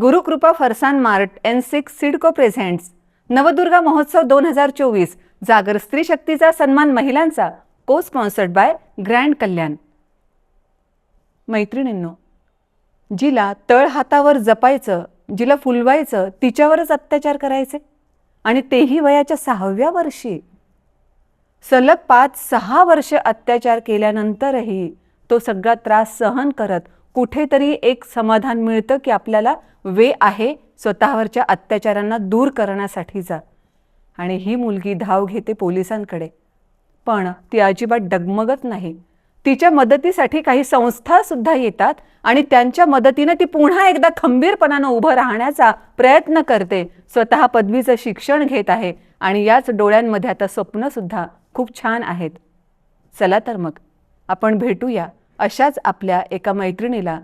Gurukrupa Farsan mart N six CIDCO presents Navdurga महोत्सव दोन हजार चोवीस. जागर स्त्री शक्तीचा सन्मान महिलांचा. को स्पॉन्सर्ड बाय ग्रँड कल्याण मैत्रिणींनो जिला तळ हातावर जपायचं जिला फुलवायचं तिच्यावरच अत्याचार करायचे. आणि तेही वयाच्या सहाव्या वर्षी. सलग पाच सहा वर्ष अत्याचार केल्यानंतरही तो सगळा त्रास सहन करत कुठेतरी एक समाधान मिळतं की आपल्याला वे आहे स्वतःवरच्या अत्याचारांना दूर करण्यासाठीचा आणि ही मुलगी धाव घेते पोलिसांकडे. पण ती अजिबात डगमगत नाही. तिच्या मदतीसाठी काही संस्था सुद्धा येतात आणि त्यांच्या मदतीनं ती पुन्हा एकदा खंबीरपणानं उभं राहण्याचा प्रयत्न करते. स्वतः पदवीचं शिक्षण घेत आहे आणि याच डोळ्यांमध्ये आता स्वप्नसुद्धा खूप छान आहेत. चला तर मग आपण भेटूया. अशाच आपल्या एका मैत्रिणीला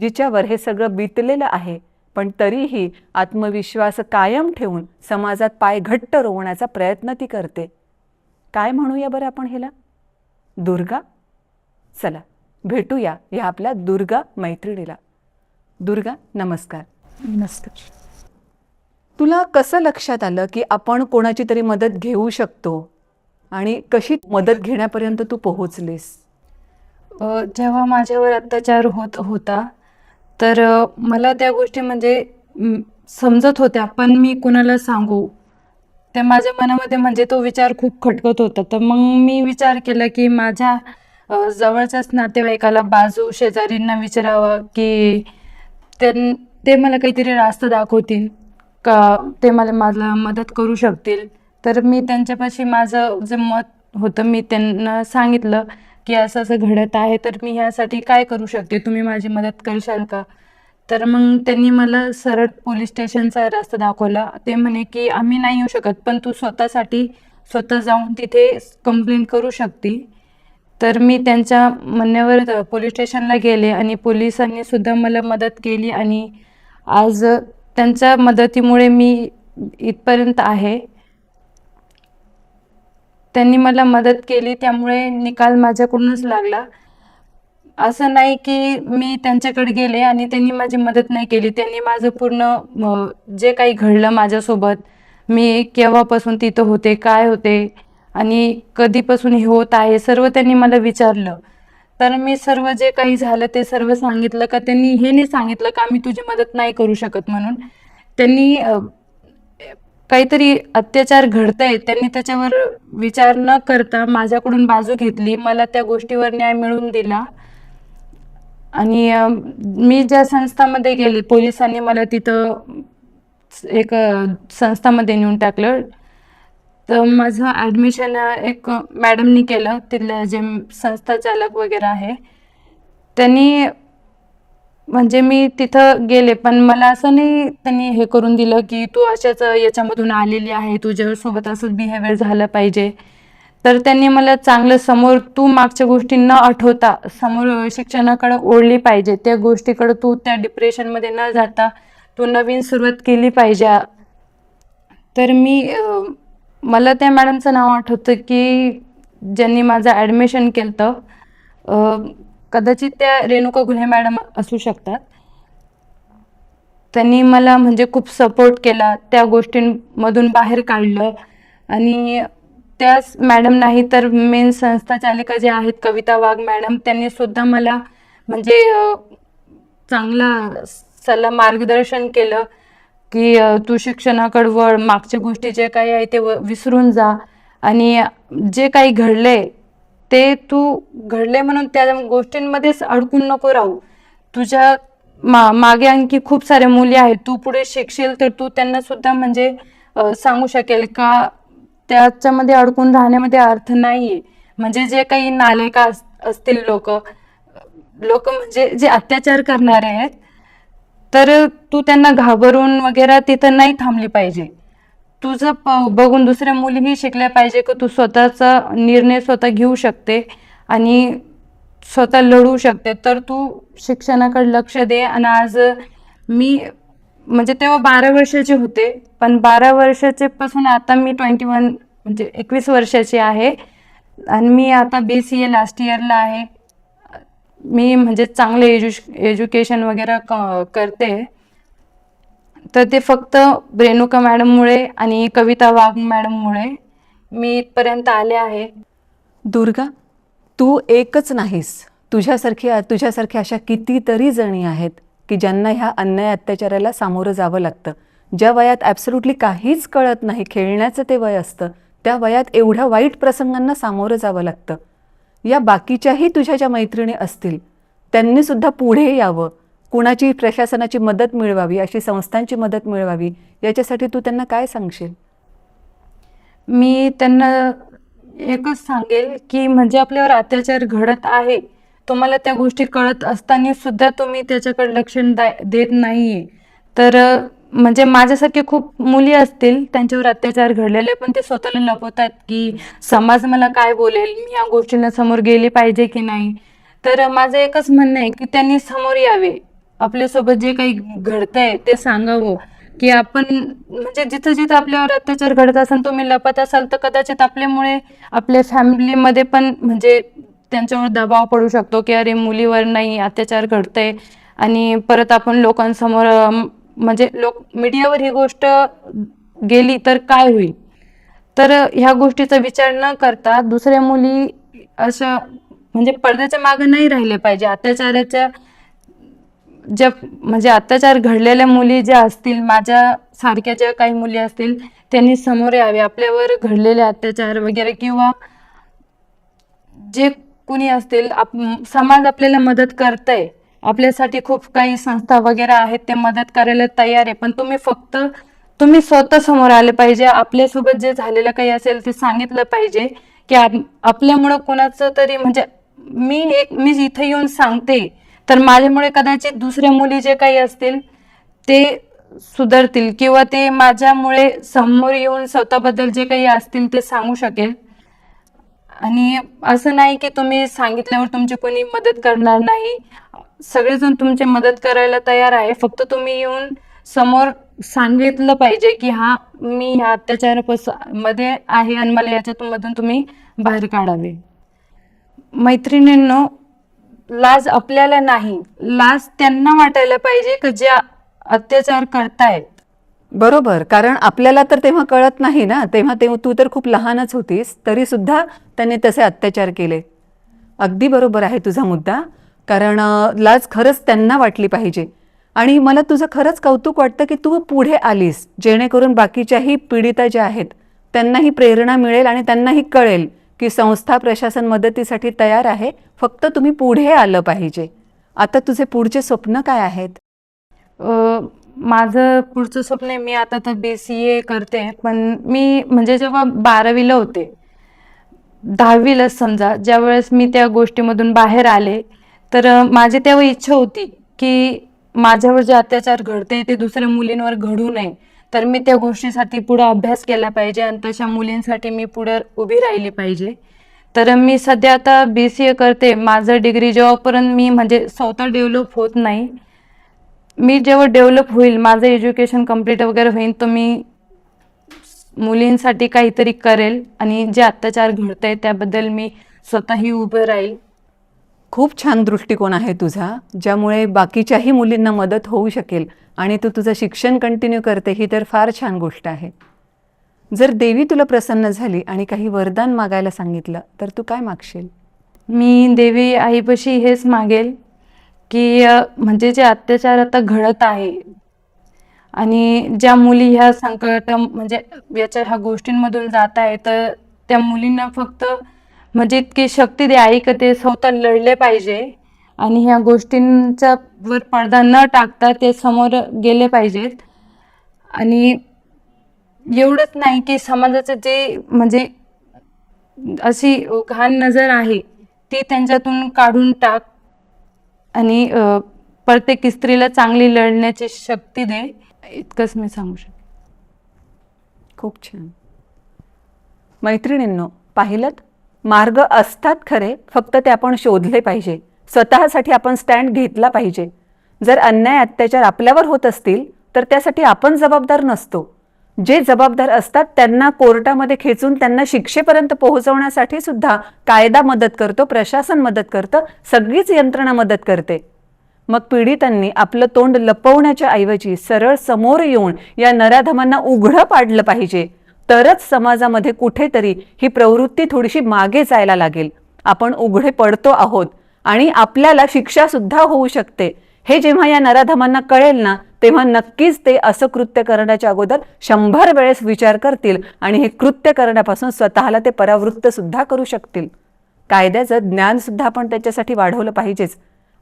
जिच्यावर हे सगळं बितलेलं आहे पण तरीही आत्मविश्वास कायम ठेवून समाजात पाय घट्ट रोवण्याचा प्रयत्न ती करते. काय म्हणूया बरं आपण हिला? दुर्गा? चला भेटूया या आपल्या दुर्गा मैत्रिणीला. दुर्गा नमस्कार. नमस्कार. तुला कसं लक्षात आलं की आपण कोणाची तरी मदत घेऊ शकतो? आणि कशी मदत घेण्यापर्यंत तू पोहोचलीस? जेव्हा माझ्यावर अत्याचार होत होता तर मला त्या गोष्टी म्हणजे समजत होत्या पण मी कुणाला सांगू? ते माझ्या मनामध्ये म्हणजे तो विचार खूप खटकत होता. तर मग मी विचार केला की माझ्या जवळच्याच नातेवाईकाला बाजू शेजारींना विचारावं की त्यां ते मला काहीतरी रास्ता दाखवतील का? ते मला मला मदत करू शकतील? तर मी त्यांच्यापाशी माझं जे मत होतं मी त्यांना सांगितलं. की असं असं घडत आहे तर मी ह्यासाठी काय करू शकते? तुम्ही माझी मदत करशाल का? तर मग त्यांनी मला सरळ पोलीस स्टेशनचा रस्ता दाखवला. ते म्हणे की आम्ही नाही येऊ शकत पण तू स्वतःसाठी स्वतः जाऊन तिथे कंप्लेंट करू शकते. तर मी त्यांच्या म्हणण्यावर पोलीस स्टेशनला गेले आणि पोलिसांनी सुद्धा मला मदत केली आणि आज त्यांच्या मदतीमुळे मी इथपर्यंत आहे. त्यांनी मला मदत केली त्यामुळे निकाल माझ्याकडूनच लागला. असं नाही की मी त्यांच्याकडे गेले आणि त्यांनी माझी मदत नाही केली. त्यांनी माझं पूर्ण जे काही घडलं माझ्यासोबत मी केव्हापासून तिथं होते काय होते आणि कधीपासून हे होत आहे सर्व त्यांनी मला विचारलं. तर मी सर्व जे काही झालं ते सर्व सांगितलं का? त्यांनी हे नाही सांगितलं का? मी तुझी मदत नाही करू शकत म्हणून. त्यांनी काहीतरी अत्याचार घडतंय त्यांनी त्याच्यावर विचार न करता माझ्याकडून बाजू घेतली. मला त्या गोष्टीवर न्याय मिळवून दिला. आणि मी ज्या संस्थामध्ये गेले पोलिसांनी मला तिथं एक संस्थामध्ये नेऊन टाकलं. तर माझं ॲडमिशन एक मॅडमनी केलं. तिथल्या जे संस्था चालक वगैरे आहे त्यांनी म्हणजे मी तिथं गेले पण मला असं नाही त्यांनी हे करून दिलं की तू अशाच याच्यामधून आलेली आहे तुझ्यासोबत असंच बिहेवियर झालं पाहिजे. तर त्यांनी मला चांगलं समोर तू मागच्या गोष्टी न आठवता समोर शिक्षणाकडे ओढली पाहिजे. त्या गोष्टीकडे तू त्या डिप्रेशनमध्ये न जाता तू नवीन सुरुवात केली पाहिजे. तर मी मला त्या मॅडमचं नाव आठवतं की ज्यांनी माझं ॲडमिशन केलं कदाचित त्या रेणुका गुन्हे मॅडम असू शकतात. त्यांनी मला म्हणजे खूप सपोर्ट केला त्या गोष्टींमधून बाहेर काढलं. आणि त्याच मॅडम नाही तर मेन संस्था चालिका जे आहेत कविता वाघ मॅडम त्यांनी सुद्धा मला म्हणजे चांगला सल्ला मार्गदर्शन केलं की तू शिक्षणाकडे वळ मागच्या गोष्टी जे काही आहे ते व- विसरून जा. आणि जे काही घडले ते तू घडले म्हणून त्या गोष्टींमध्येच अडकून नको राहू. तुझ्या मा मागे आणखी खूप साऱ्या मुली आहेत. तू पुढे शिकशील तर तू त्यांना सुद्धा म्हणजे सांगू शकेल का? त्याच्यामध्ये अडकून राहण्यामध्ये अर्थ नाहीये. म्हणजे जे काही नालेका अस- असतील लोक लोक म्हणजे जे अत्याचार करणारे आहेत तर तू त्यांना घाबरून वगैरे तिथं नाही थांबली पाहिजे. तुझं प- बघून दुसऱ्या मुलीही शिकल्या पाहिजे की तू स्वतःचा निर्णय स्वतः घेऊ शकते आणि स्वतः लढू शकते. तर तू शिक्षणाकडे लक्ष दे आणि आज मी म्हणजे तेव्हा बारा वर्षाचे होते पण बारा वर्षाचे पासून आता मी ट्वेंटी वन म्हणजे एकवीस वर्षाची आहे. आणि मी आता बी सी ए लास्ट इयरला आहे. मी म्हणजे चांगले एज्यु एज्युकेशन वगैरे क करते. तर ते फक्त रेणुका मॅडममुळे आणि कविता वाघ मॅडममुळे मी इथपर्यंत आले आहे. दुर्गा तू एकच नाहीस. तुझ्यासारखी तुझ्यासारख्या अशा कितीतरी जणी आहेत की ज्यांना ह्या अन्याय अत्याचाराला सामोरं जावं लागतं. ज्या वयात ॲब्सोल्युटली काहीच कळत नाही खेळण्याचं ते वय असतं त्या वयात एवढ्या वाईट प्रसंगांना सामोरं जावं लागतं. या बाकीच्याही तुझ्या ज्या मैत्रिणी असतील त्यांनीसुद्धा पुढे यावं. कुणाची प्रशासनाची मदत मिळवावी अशी संस्थांची मदत मिळवावी याच्यासाठी तू त्यांना काय सांगशील? मी त्यांना एकच सांगेल की म्हणजे आपल्यावर अत्याचार घडत आहे तुम्हाला त्या गोष्टी कळत असताना सुद्धा तुम्ही त्याच्याकडे लक्ष देत नाहीये. तर म्हणजे माझ्यासारखे खूप मुली असतील त्यांच्यावर अत्याचार घडलेले पण ते स्वतःला लपवतात की समाज मला काय बोलेल मी या गोष्टींना समोर गेली पाहिजे की नाही? तर माझं एकच म्हणणं आहे की त्यांनी समोर यावे. आपल्यासोबत जे काही घडतंय ते सांगावं. की आपण म्हणजे जिथं जिथं आपल्यावर अत्याचार घडत असेल तुम्ही लपत असाल तर कदाचित आपल्यामुळे आपल्या फॅमिलीमध्ये पण म्हणजे त्यांच्यावर दबाव पडू शकतो की अरे मुलीवर नाही अत्याचार घडतंय. आणि परत आपण लोकांसमोर म्हणजे लोक मीडियावर ही गोष्ट गेली तर काय होईल? तर ह्या गोष्टीचा विचार न करता दुसऱ्या मुली अशा म्हणजे पडद्याच्या मागे नाही राहिले पाहिजे. अत्याचाराच्या ज्या म्हणजे अत्याचार घडलेल्या मुली ज्या असतील माझ्या सारख्या ज्या काही मुली असतील त्यांनी समोर यावे. आपल्यावर घडलेले अत्याचार वगैरे किंवा जे कुणी असतील आप समाज आपल्याला मदत करतंय. आपल्यासाठी खूप काही संस्था वगैरे आहेत ते मदत करायला तयार आहे. पण तुम्ही फक्त तुम्ही स्वतः समोर आले पाहिजे. आपल्यासोबत जे झालेलं काही असेल ते सांगितलं पाहिजे की आपल्यामुळं कोणाचं तरी म्हणजे मी एक मी इथं येऊन सांगते. तर माझ्यामुळे कदाचित दुसऱ्या मुली जे काही असतील ते सुधारतील किंवा ते माझ्यामुळे समोर येऊन स्वतःबद्दल जे काही असतील ते सांगू शकेल. आणि असं नाही की तुम्ही सांगितल्यावर तुमची कोणी मदत करणार नाही. सगळेजण तुमची मदत करायला तयार आहे. फक्त तुम्ही येऊन समोर सांगितलं पाहिजे की हा मी ह्या अत्याचारापासमध्ये आहे आणि मला याच्यातून मधून तुम्ही बाहेर काढावे. मैत्रिणींनो लाज आपल्याला नाही. लाज त्यांना वाटायला पाहिजे की जे अत्याचार करतायत. बरोबर. कारण आपल्याला तर तेव्हा कळत नाही ना. तेव्हा ते तू तर खूप लहानच होतीस. तरी सुद्धा त्यांनी तसे अत्याचार केले. अगदी बरोबर आहे तुझा मुद्दा. कारण लाज खरंच त्यांना वाटली पाहिजे. आणि मला तुझं खरंच कौतुक वाटतं की तू पुढे आलीस. जेणेकरून बाकीच्याही पीडिता ज्या आहेत त्यांनाही प्रेरणा मिळेल आणि त्यांनाही कळेल. की संस्था प्रशासन मदतीसाठी तयार आहे फक्त तुम्ही पुढे आलं पाहिजे. आता तुझे पुढचे स्वप्न काय आहेत? माझं पुढचं स्वप्न आहे मी आता तर बी सी ए करते पण मी म्हणजे जेव्हा बारावीला होते दहावीला समजा ज्यावेळेस मी त्या गोष्टीमधून बाहेर आले तर माझी तेव्हा इच्छा होती की माझ्यावर जे अत्याचार घडते ते दुसऱ्या मुलींवर घडू नये. तर मी त्या गोष्टीसाठी पुढं अभ्यास केला पाहिजे आणि तशा मुलींसाठी मी पुढं उभी राहिली पाहिजे. तर मी सध्या आता बी सी ए करते. माझं डिग्री जेव्हापर्यंत मी म्हणजे स्वतः डेव्हलप होत नाही मी जेव्हा डेव्हलप होईल माझं एज्युकेशन कंप्लीट वगैरे होईल तर मी मुलींसाठी काहीतरी करेल आणि जे अत्याचार घडत आहे त्याबद्दल मी स्वतःही उभं राहील. खूप छान दृष्टिकोन आहे तुझा ज्यामुळे बाकीच्याही मुलींना मदत होऊ शकेल आणि तू तुझं शिक्षण कंटिन्यू करते ही तर फार छान गोष्ट आहे. जर देवी तुला प्रसन्न झाली आणि काही वरदान मागायला सांगितलं तर तू काय मागशील? मी देवी आईपाशी हेच मागेल की म्हणजे जे अत्याचार आता घडत आहे आणि ज्या मुली ह्या संकट म्हणजे याच्या ह्या गोष्टींमधून जात आहे तर त्या मुलींना फक्त म्हणजे इतकी शक्ती द्या आई का ते स्वतः लढले पाहिजे. आणि ह्या गोष्टींचा वर पडदा न टाकता ते समोर गेले पाहिजेत. आणि एवढंच नाही की समाजाचं जे म्हणजे अशी घाण नजर आहे ती त्यांच्यातून काढून टाक. आणि प्रत्येक स्त्रीला चांगली लढण्याची शक्ती दे. इतकंच मी सांगू शकते. खूप छान. मैत्रिणींनो पाहिलं मार्ग असतात खरे फक्त ते आपण शोधले पाहिजे. स्वतःसाठी आपण स्टँड घेतला पाहिजे. जर अन्याय अत्याचार आपल्यावर होत असतील तर त्यासाठी आपण जबाबदार नसतो. जे जबाबदार असतात त्यांना कोर्टामध्ये खेचून त्यांना शिक्षेपर्यंत पोहोचवण्यासाठी सुद्धा कायदा मदत करतो प्रशासन मदत करतं सगळीच यंत्रणा मदत करते. मग पीडितांनी आपलं तोंड लपवण्याच्या ऐवजी सरळ समोर येऊन या नराधमांना उघडं पाडलं पाहिजे. तरच समाजामध्ये कुठेतरी ही प्रवृत्ती थोडीशी मागे जायला लागेल. आपण उघडे पडतो आहोत आणि आपल्याला शिक्षा सुद्धा होऊ शकते. हे जेव्हा या नराधमांना कळेल ना तेव्हा नक्कीच ते असं कृत्य करण्याच्या अगोदर शंभर वेळेस विचार करतील आणि हे कृत्य करण्यापासून स्वतःला ते परावृत्त सुद्धा करू शकतील. कायद्याचं ज्ञान सुद्धा आपण त्याच्यासाठी वाढवलं पाहिजेच.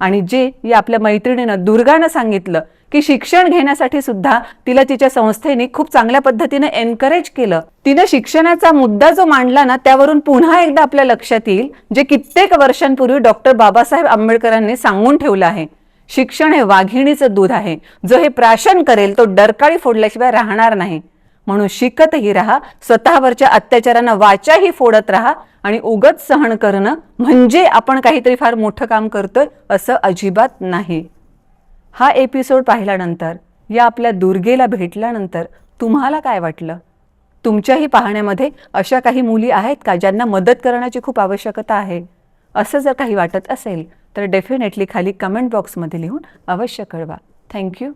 आणि जे या आपल्या मैत्रिणीनं दुर्गानं सांगितलं की शिक्षण घेण्यासाठी सुद्धा तिला तिच्या संस्थेने खूप चांगल्या पद्धतीने एनकरेज केलं. तिनं शिक्षणाचा मुद्दा जो मांडला ना त्यावरून पुन्हा एकदा आपल्या लक्षात येईल जे कित्येक वर्षांपूर्वी डॉक्टर बाबासाहेब आंबेडकरांनी सांगून ठेवलं आहे. शिक्षण हे वाघिणीचं दूध आहे. जो हे प्राशन करेल तो डरकाळी फोडल्याशिवाय राहणार नाही. म्हणून शिकतही राहा स्वतःवरच्या अत्याचारांना वाचाही फोडत राहा आणि उगत सहन करणं म्हणजे आपण काहीतरी फार मोठं काम करतोय असं अजिबात नाही. हा एपिसोड पाहिल्यानंतर या आपल्या दुर्गेला भेटल्यानंतर तुम्हाला काय वाटलं? तुमच्याही पाहण्यामध्ये अशा काही मुली आहेत का ज्यांना मदत करण्याची खूप आवश्यकता आहे? असं जर काही वाटत असेल तर डेफिनेटली खाली कमेंट बॉक्समध्ये लिहून अवश्य कळवा. थँक्यू